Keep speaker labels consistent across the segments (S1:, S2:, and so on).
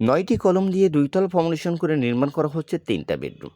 S1: নয়টি কলম দিয়ে দুইতল ফাউন্ডেশন করে নির্মাণ করা হচ্ছে তিনটা বেডরুম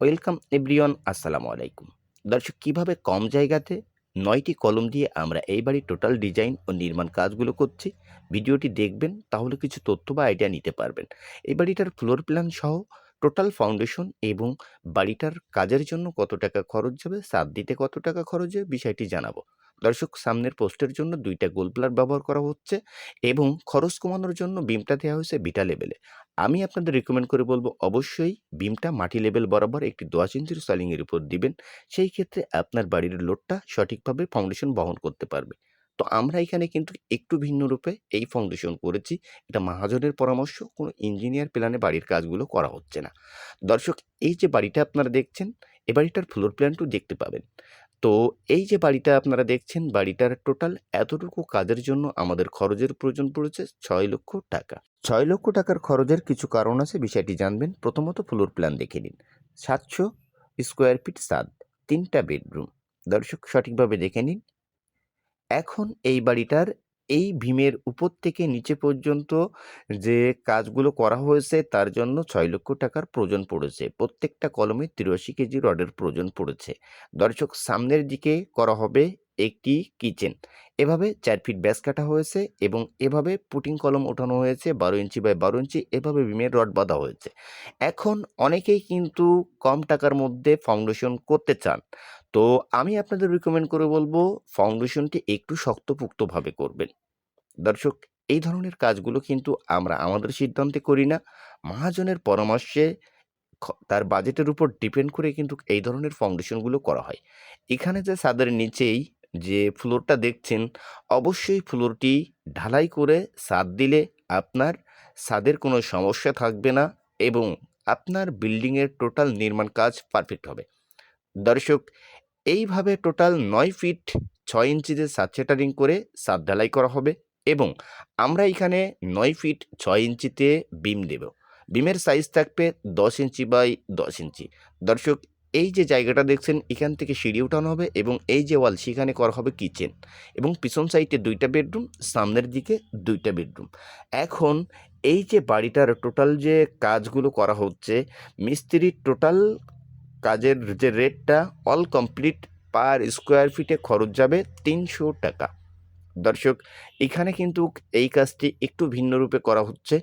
S1: ওয়েলকাম এভরিওয়ান আসসালামু আলাইকুম। দর্শক, কীভাবে কম জায়গাতে নয়টি কলম দিয়ে আমরা এই বাড়ির টোটাল ডিজাইন ও নির্মাণ কাজগুলো করছি, ভিডিওটি দেখবেন, তাহলে কিছু তথ্য বা আইডিয়া নিতে পারবেন। এই বাড়িটার ফ্লোর প্ল্যান সহ টোটাল ফাউন্ডেশন এবং বাড়িটার কাজের জন্য কত টাকা খরচ যাবে সাত দিতে কত টাকা খরচ যাবে বিষয়টি জানাব। দর্শক সামনের পোস্টের জন্য দুইটা গোল প্লার ব্যবহার করা হচ্ছে এবং খরচ কমানোর জন্য বিমটা দেওয়া হয়েছে বিটা লেভেলে আমি আপনাদের রিকমেন্ড করে বলব, অবশ্যই বিমটা মাটি লেভেল বরাবর একটি দশ ইঞ্চির সালিংয়ের উপর দিবেন। সেই ক্ষেত্রে আপনার বাড়ির লোডটা সঠিকভাবে ফাউন্ডেশন বহন করতে পারবে। তো আমরা এখানে কিন্তু একটু ভিন্ন রূপে এই ফাউন্ডেশন করেছি। এটা মহাজনের পরামর্শ, কোনো ইঞ্জিনিয়ার প্ল্যানে বাড়ির কাজগুলো করা হচ্ছে না। দর্শক, এই যে বাড়িটা আপনারা দেখছেন, এ বাড়িটার ফ্লোর প্ল্যানটু দেখতে পাবেন। তো এই যে বাড়িটা আপনারা দেখছেন, বাড়িটার টোটাল এতটুকু কাজের জন্য আমাদের খরচের প্রয়োজন পড়েছে ছয় লক্ষ টাকা। ছয় লক্ষ টাকার খরচের কিছু কারণ আছে, বিষয়টি জানবেন। প্রথমত ফ্লোর প্ল্যান দেখে নিন। সাতশো স্কোয়ার ফিট সাদ, তিনটা বেডরুম। দর্শক সঠিকভাবে দেখে নিন। এখন এই বাড়িটার এই ভীমের উপর থেকে নিচে পর্যন্ত যে কাজগুলো করা হয়েছে, তার জন্য ছয় লক্ষ টাকার প্রয়োজন পড়েছে। প্রত্যেকটা কলমে তিরাশি কেজি রডের প্রয়োজন পড়েছে। দর্শক, সামনের দিকে করা হবে একটি কিচেন। এভাবে চার ফিট ব্যাস কাটা হয়েছে এবং এভাবে পুটিং কলম ওঠানো হয়েছে বারো ইঞ্চি বাই বারো ইঞ্চি, এভাবে ভীমের রড বাঁধা হয়েছে। এখন অনেকেই কিন্তু কম টাকার মধ্যে ফাউন্ডেশন করতে চান। তো আমি আপনাদের রিকমেন্ড করে বলব, ফাউন্ডেশনটি একটু শক্তপোক্তভাবে করবেন। দর্শক, এই ধরনের কাজগুলো কিন্তু আমরা আমাদের সিদ্ধান্তে করি না। মহাজনের পরামর্শে তার বাজেটের উপর ডিপেন্ড করে কিন্তু এই ধরনের ফাউন্ডেশনগুলো করা হয়। এখানে যে ছাদের নিচেই যে ফ্লোরটা দেখছেন, অবশ্যই ফ্লোরটি ঢালাই করে ছাদ দিলে আপনার ছাদের কোনো সমস্যা থাকবে না এবং আপনার বিল্ডিংয়ের টোটাল নির্মাণ কাজ পারফেক্ট হবে। দর্শক, এইভাবে টোটাল নয় ফিট ছয় ইঞ্চিতে সাত সেটারিং করে সাত ঢালাই করা হবে এবং আমরা এখানে নয় ফিট ছয় ইঞ্চিতে বিম দেব। বিমের সাইজ থাকবে দশ ইঞ্চি বাই দশ ইঞ্চি। দর্শক এই যে জায়গাটা দেখছেন, এখান থেকে সিঁড়ি উঠানো হবে এবং এই যে ওয়াল, সেখানে করা হবে কিচেন এবং পিছন সাইডে দুইটা বেডরুম, সামনের দিকে দুইটা বেডরুম। এখন এই যে বাড়িটার টোটাল যে কাজগুলো করা হচ্ছে, মিস্ত্রির টোটাল কাজের যে রেটটা, অল কমপ্লিট পার স্কোয়ার ফিটে খরচ যাবে তিনশো টাকা। দর্শক, এখানে কিন্তু এই কাজটি একটু ভিন্ন রূপে করা হচ্ছে।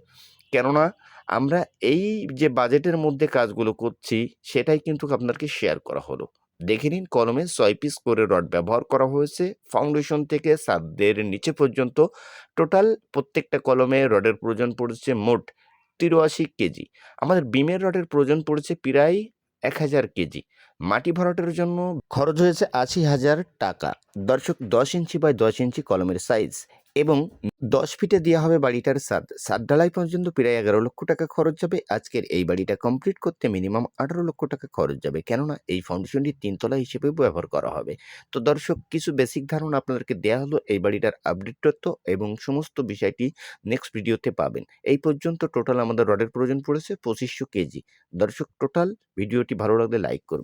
S1: কেননা আমরা এই যে বাজেটের মধ্যে কাজগুলো করছি, সেটাই কিন্তু আপনাকে শেয়ার করা হলো। দেখে নিন কলমে ছয় পিস করে রড ব্যবহার করা হয়েছে। ফাউন্ডেশন থেকে সাদের নিচে পর্যন্ত টোটাল প্রত্যেকটা কলমে রডের প্রয়োজন পড়েছে মোট তিরাশি কেজি। আমাদের বিমের রডের প্রয়োজন পড়েছে প্রায় এক হাজার কেজি। মাটি ভরাটের জন্য খরচ হয়েছে আশি হাজার টাকা। দর্শক দশ ইঞ্চি বাই দশ ইঞ্চি কলমের সাইজ এবং দশ ফিটে দেওয়া হবে বাড়িটার সাদ সাত ঢালাই পর্যন্ত প্রায় এগারো লক্ষ টাকা খরচ যাবে আজকের এই বাড়িটা কমপ্লিট করতে মিনিমাম আঠারো লক্ষ টাকা খরচ যাবে। কেননা এই ফাউন্ডেশনটি তিনতলা হিসেবে ব্যবহার করা হবে। তো দর্শক, কিছু বেসিক ধারণা আপনাদেরকে দেওয়া হলো এই বাড়িটার আপডেট তথ্য এবং সমস্ত বিষয়টি নেক্সট ভিডিওতে পাবেন। এই পর্যন্ত টোটাল আমাদের রডের প্রয়োজন পড়েছে পঁচিশশো কেজি। দর্শক টোটাল ভিডিওটি ভালো লাগলে লাইক করবেন